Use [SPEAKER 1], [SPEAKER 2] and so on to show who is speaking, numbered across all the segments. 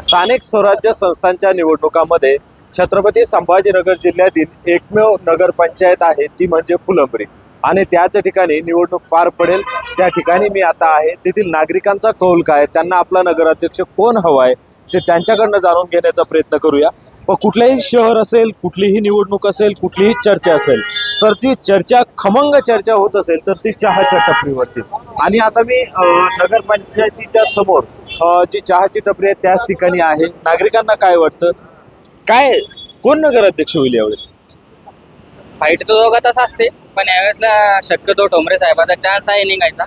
[SPEAKER 1] स्थानिक स्वराज्य संस्थांच्या निवडणुकामध्ये छत्रपती संभाजीनगर जिल्ह्यातील एकमेव नगरपंचायत आहे ती म्हणजे फुलंब्री. आणि त्याच ठिकाणी निवडणूक पार पडेल त्या ठिकाणी मी आता आहे. तेथील नागरिकांचा कौल काय त्यांना आपला नगराध्यक्ष कोण हवा आहे ते त्यांच्याकडनं जाणून घेण्याचा प्रयत्न करूया. व कुठलंही शहर असेल कुठलीही निवडणूक असेल कुठलीही चर्चा असेल तर ती चर्चा खमंग चर्चा होत असेल तर ती चहाच्या टपरीवरती. आणि आता मी नगरपंचायतीच्या समोर जी चहाची टपरी आहे त्याच ठिकाणी आहे. नागरिकांना काय वाटतं? काय कोण नगराध्यक्ष होईल यावेळेस?
[SPEAKER 2] फाईट तो दोघातच असते पण यावेळेसला शक्यतो ठोंबरे साहेबाचा चान्स आहे निघायचा.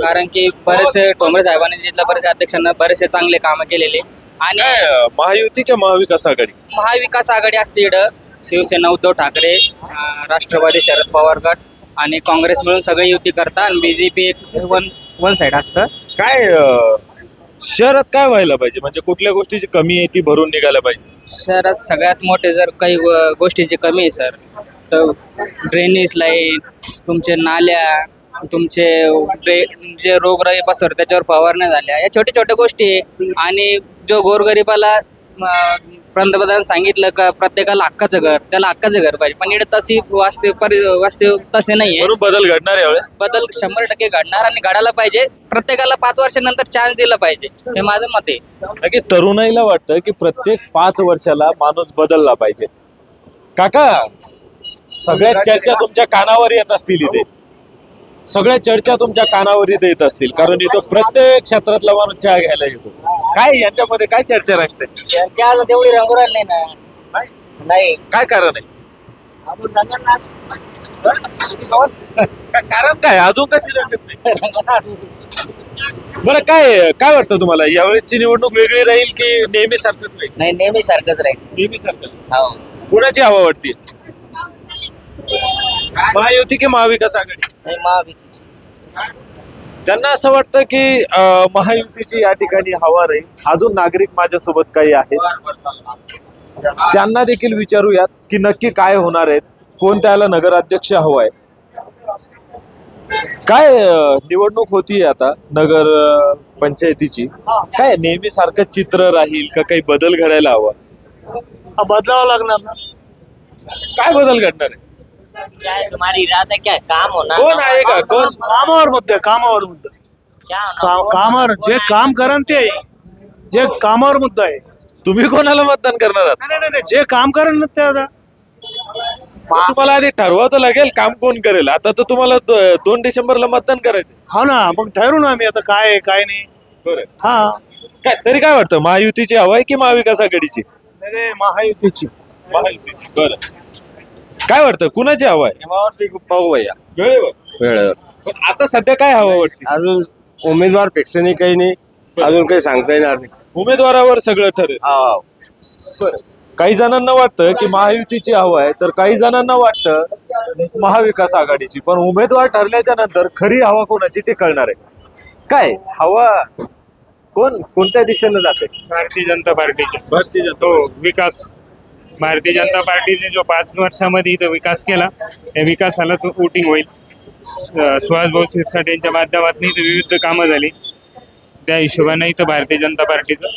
[SPEAKER 2] कारण की बरेचसे ठोंबरे साहेबांनी जिल्हा परिषद अध्यक्षांना बरेचसे चांगले कामं केलेले. आणि
[SPEAKER 1] काय, महायुती किंवा महाविकास आघाडी?
[SPEAKER 2] महाविकास आघाडी असते इकडं शिवसेना उद्धव ठाकरे अं, राष्ट्रवादी शरद पवार गट आणि काँग्रेस मिळून सगळे युती करतात. आणि बीजेपी एक वन वन साईड असतं.
[SPEAKER 1] काय अं, शहरात काय व्हायला पाहिजे? म्हणजे कुठल्या गोष्टीची कमी आहे ती भरून निघायला पाहिजे?
[SPEAKER 2] शहरात सगळ्यात मोठे जर काही व- गोष्टीची कमी आहे सर तर ड्रेनेज लाईन तुमचे नाल्या तुमचे ड्रे जे रोगराई पसर त्याच्यावर फवारण्या झाल्या. या छोट्या छोट्या गोष्टी आहे. आणि जो गोरगरिबाला अं, पंतप्रधान सांगितलं का प्रत्येकाला हक्काचं घर त्याला हक्काचं घर पाहिजे. पण इकडे तशी वास्तव परि वास्तव तसे नाही
[SPEAKER 1] बदल घडणार आहे यावेळेस.
[SPEAKER 2] बदल शंभर टक्के घडणार आणि घडायला पाहिजे. प्रत्येकाला पाच वर्षानंतर चान्स दिला पाहिजे. हे माझं मत आहे.
[SPEAKER 1] की तरुणाईला वाटतं की प्रत्येक पाच वर्षाला माणूस बदलला पाहिजे. काका सगळ्या चर्चा तुमच्या कानावर येत असतील इथे. सगळ्या चर्चा तुमच्या कानावर इथे येत असतील. कारण इथं प्रत्येक क्षेत्रातला माणूस चहा घ्यायला येतो. काय यांच्यामध्ये काय चर्चा राखते
[SPEAKER 2] त्यांच्या तेवढी रंगोराल नाही ना. नाही.
[SPEAKER 1] काय कारण आहे? का- कारण काय? अजून कशी रंगत नाही? बरं काय काय वाटतं तुम्हाला? यावेळेसची निवडणूक वेगळी राहील की नेहमी सारखंच राहील?
[SPEAKER 2] नाही नेहमी सारखंच राहील.
[SPEAKER 1] नेहमी सारखं
[SPEAKER 2] हो.
[SPEAKER 1] कुणाची हवा वाटते? महायुती की महाविकास आघाडी?
[SPEAKER 2] नाही
[SPEAKER 1] त्यांना असं वाटतं की अं, महायुतीची या ठिकाणी हवा राहील. अजून नागरिक माझ्यासोबत काही आहेत. त्यांना देखील विचारूयात की नक्की काय होणार आहेत कोण त्याला नगराध्यक्ष हवाय. काय अं, निवडणूक होतीये आता नगर अं, पंचायतीची. काय नेहमी सारखं चित्र राहील का काही बदल घडायला हवा?
[SPEAKER 3] हा बदलावं लागणार ना.
[SPEAKER 1] काय बदल घडणार आहे?
[SPEAKER 4] क्या है तुम्हारी इरादा क्या है? काम होना
[SPEAKER 1] कोण आहे का कोण
[SPEAKER 3] कामावर मुद्दे कामावर मुद्दा। आहे.
[SPEAKER 4] क्या होना?
[SPEAKER 3] का- कामावर जे काम करण ते आहे. जे कामावर मुद्दा आहे
[SPEAKER 1] तुम्ही कोणाला मतदान करणार आहात?
[SPEAKER 3] नाही, नाही नाही, जे काम करण ना ते आता।
[SPEAKER 1] मग तुम्हाला आधी ठरवावं तर लागेल काम कोण करेल. आता तर तुम्हाला दो- दोन डिसेंबरला मतदान करायचं
[SPEAKER 3] हो ना मग ठरू ना आम्ही आता काय आहे काय नाही. हा.
[SPEAKER 1] काय तरी काय वाटतं? महायुतीची हवा आहे की महाविकास आघाडीची?
[SPEAKER 3] नाही, नाही, महायुतीची.
[SPEAKER 1] महायुतीची बरं. काय वाटतं? कुणाची हवा आहे?
[SPEAKER 5] पाहू भैया.
[SPEAKER 1] वेळेवर.
[SPEAKER 5] वेळेवर.
[SPEAKER 1] पण आता सध्या काय हवा वाटते?
[SPEAKER 5] अजून उमेदवार फिक्स नाही काही नाही. अजून काही सांगता येणार नाही.
[SPEAKER 1] उमेदवारावर सगळं ठरेल.
[SPEAKER 5] हा.
[SPEAKER 1] काही जणांना वाटतं की महायुतीची हवा आहे तर काही जणांना वाटतं महाविकास आघाडीची. पण उमेदवार ठरल्याच्या नंतर खरी हवा कोणाची ते कळणार आहे. काय? हवा कोण? कोणत्या दिशेनं जाते?
[SPEAKER 6] भारतीय जनता पार्टीचे.
[SPEAKER 1] भारतीय जनता.
[SPEAKER 6] तो विकास. भारतीय जनता पार्टीने जो पाच वर्षामध्ये इथं विकास केला त्या विकासालाच वोटिंग होईल. सुहासभाऊ शिरसाट यांच्या माध्यमातून इथं विविध कामं झाली. त्या हिशोबाने इथं भारतीय जनता पार्टीचं.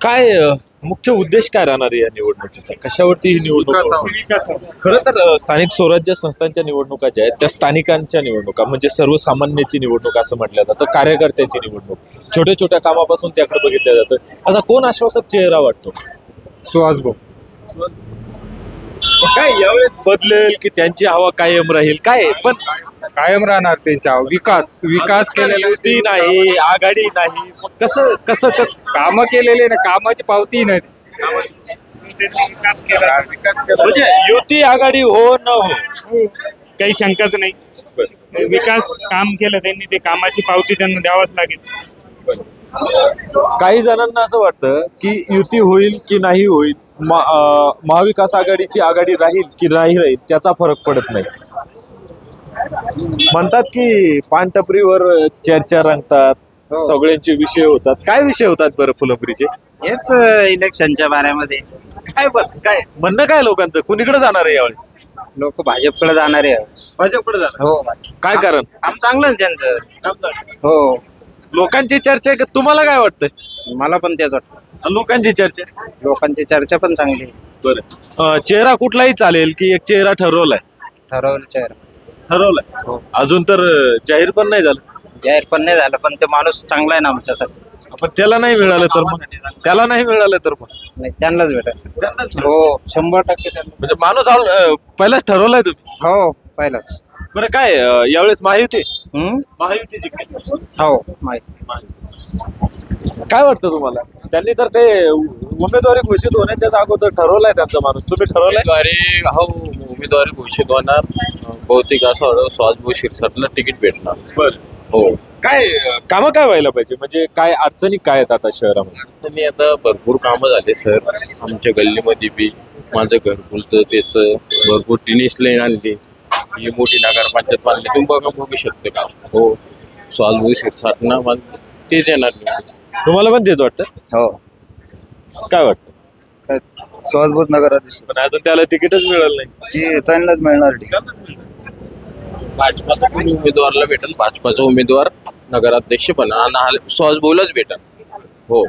[SPEAKER 1] काय अ, मुख्य उद्देश काय राहणार आहे या निवडणुकीचा? कशावरती ही निवडणूक होणार? खरं तर अ, स्थानिक स्वराज्य संस्थांच्या निवडणुका ज्या आहेत त्या स्थानिकांच्या निवडणुका म्हणजे सर्वसामान्याची निवडणूक असं म्हटलं जातं कार्यकर्त्याची निवडणूक. छोट्या छोट्या कामापासून त्याकडे बघितलं जातं. असा कोण आश्वासक चेहरा वाटतो?
[SPEAKER 6] सुहास भाऊ
[SPEAKER 1] काय यावेळेस बदलेल की त्यांची हवा कायम राहील? काय पण
[SPEAKER 6] कायम राहणार त्यांच्या विकास विकास
[SPEAKER 1] युती नाही आघाडी नाही. मग कसं कसं कसं?
[SPEAKER 6] कामं केलेले ना कामाची पावती नाही.
[SPEAKER 1] म्हणजे युती आघाडी हो न हो?
[SPEAKER 6] काही शंकाच नाही. विकास काम केलं त्यांनी ते कामाची पावती त्यांना द्यावाच लागेल.
[SPEAKER 1] काही जणांना असं वाटतं की युती होईल की नाही होईल महाविकास आघाडीची आघाडी राहील की नाही राहील त्याचा फरक पडत नाही. म्हणतात की पानटपरीवर चर्चा रंगतात सगळ्यांचे विषय होतात. काय विषय होतात बरं फुलंबरीचे?
[SPEAKER 7] हेच इलेक्शनच्या बाऱ्यामध्ये.
[SPEAKER 1] काय बस काय? म्हणणं काय लोकांचं? कुणीकडे जाणार आहे यावेळेस?
[SPEAKER 7] लोक भाजपकडे जाणार आहे
[SPEAKER 1] भाजपकडे जाणार.
[SPEAKER 7] हो.
[SPEAKER 1] काय कारण?
[SPEAKER 7] काम चांगलं ना त्यांचं. हो.
[SPEAKER 1] लोकांची चर्चा आहे का? तुम्हाला काय वाटतं
[SPEAKER 7] मला पण तेच वाटतं.
[SPEAKER 1] लोकांची चर्चा?
[SPEAKER 7] लोकांची चर्चा पण चांगली आहे.
[SPEAKER 1] बरं. अं, चेहरा कुठलाही चालेल की एक चेहरा ठरवलाय?
[SPEAKER 7] ठरवलं चेहरा.
[SPEAKER 1] ठरवलाय?
[SPEAKER 7] हो.
[SPEAKER 1] अजून तर अं, जाहीर पण नाही झालं.
[SPEAKER 7] जाहीर पण नाही झालं पण ते माणूस चांगला आहे ना आमच्यासाठी.
[SPEAKER 1] पण त्याला नाही मिळालं तर मग? त्याला नाही मिळालं तर मग?
[SPEAKER 7] नाही त्यांनाच भेटेल.
[SPEAKER 1] त्यांनाच मिळालं.
[SPEAKER 7] हो शंभर टक्के त्यांना.
[SPEAKER 1] म्हणजे माणूस अं, पहिलाच ठरवलाय तुम्ही?
[SPEAKER 7] हो पहिलाच.
[SPEAKER 1] बरं काय अं, यावेळेस महायुती?
[SPEAKER 7] हम्म?
[SPEAKER 1] महायुती जिंकेल.
[SPEAKER 7] हो माहिती.
[SPEAKER 1] काय वाटतं तुम्हाला? त्यांनी तर ते उमेदवारी घोषित होण्याच्या अगोदर ठरवलाय त्यांचा माणूस. तुम्ही ठरवलाय?
[SPEAKER 8] उमेदवारी हो उमेदवारी घोषित होणार. बहुतेक असं सुहासभाऊ शिरसाटला तिकीट भेटणार.
[SPEAKER 1] बरं.
[SPEAKER 8] हो.
[SPEAKER 1] काय अं, कामं काय व्हायला पाहिजे? म्हणजे काय अडचणी काय आहेत आता शहरामध्ये?
[SPEAKER 8] अडचणी आता भरपूर कामं झाले सर. आमच्या गल्लीमध्ये बी माझं घरकुलचं त्याचं भरपूर टिनिस लाईन आणली. ही मोठी नगरपंचायत बांधली तुम्ही बघा बघू शकते का? हो. सुहासभाऊ शिरसाटना बांधली तेच येणार निवडून.
[SPEAKER 1] तुम्हाला पण तेच वाटतं?
[SPEAKER 7] हो.
[SPEAKER 1] काय वाटतं?
[SPEAKER 7] सुहासभूत नगराधीश
[SPEAKER 1] पण अजून त्याला तिकीटच मिळालं नाही.
[SPEAKER 7] की त्यांनाच मिळणार
[SPEAKER 8] भाजपाचा कोणी उमेदवारला भेटेल? भाजपाचा उमेदवार नगराध्यक्ष पण आणि सुहासभाऊलाच भेटेल. हो.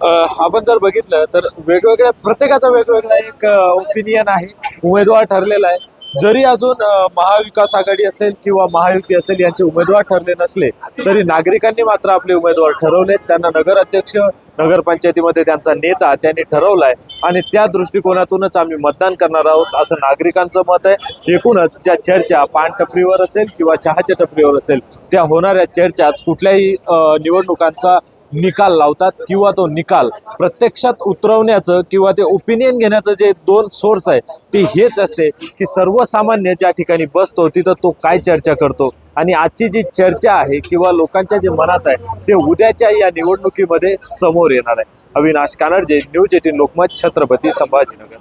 [SPEAKER 1] अं, आपण जर बघितलं तर वेगवेगळ्या प्रत्येकाचा वेगवेगळा एक ओपिनियन आहे. उमेदवार ठरलेला आहे. जरी अजून महाविकास आघाडी असेल किंवा महायुती असेल यांचे उमेदवार ठरले नसले तरी नागरिकांनी मात्र आपले उमेदवार ठरवलेत. त्यांना नगर अध्यक्ष नगरपंचायतीमध्ये त्यांचा नेता त्यांनी ठरवलाय आणि त्या दृष्टिकोनातूनच आम्ही मतदान करणार आहोत असं नागरिकांचं मत आहे. एकूणच ज्या चर्चा पान टपरीवर असेल किंवा चहाच्या टपरीवर असेल त्या होणाऱ्या चर्चाच कुठल्याही निवडणुकांचा निकाल लावतात किंवा तो निकाल प्रत्यक्षात उतरवण्याचं किंवा ते ओपिनियन घेण्याचं जे दोन सोर्स आहे ते हेच असते की सर्वसामान्य ज्या ठिकाणी बसतो तिथं तो काय चर्चा करतो आणि आजची जी चर्चा आहे किंवा लोकांच्या जे मनात आहे ते उद्याच्या या निवडणुकीमध्ये समोर येणार आहे. Avinash Kanadje news eighteen Lokmat Chhatrapati Sambhajinagar.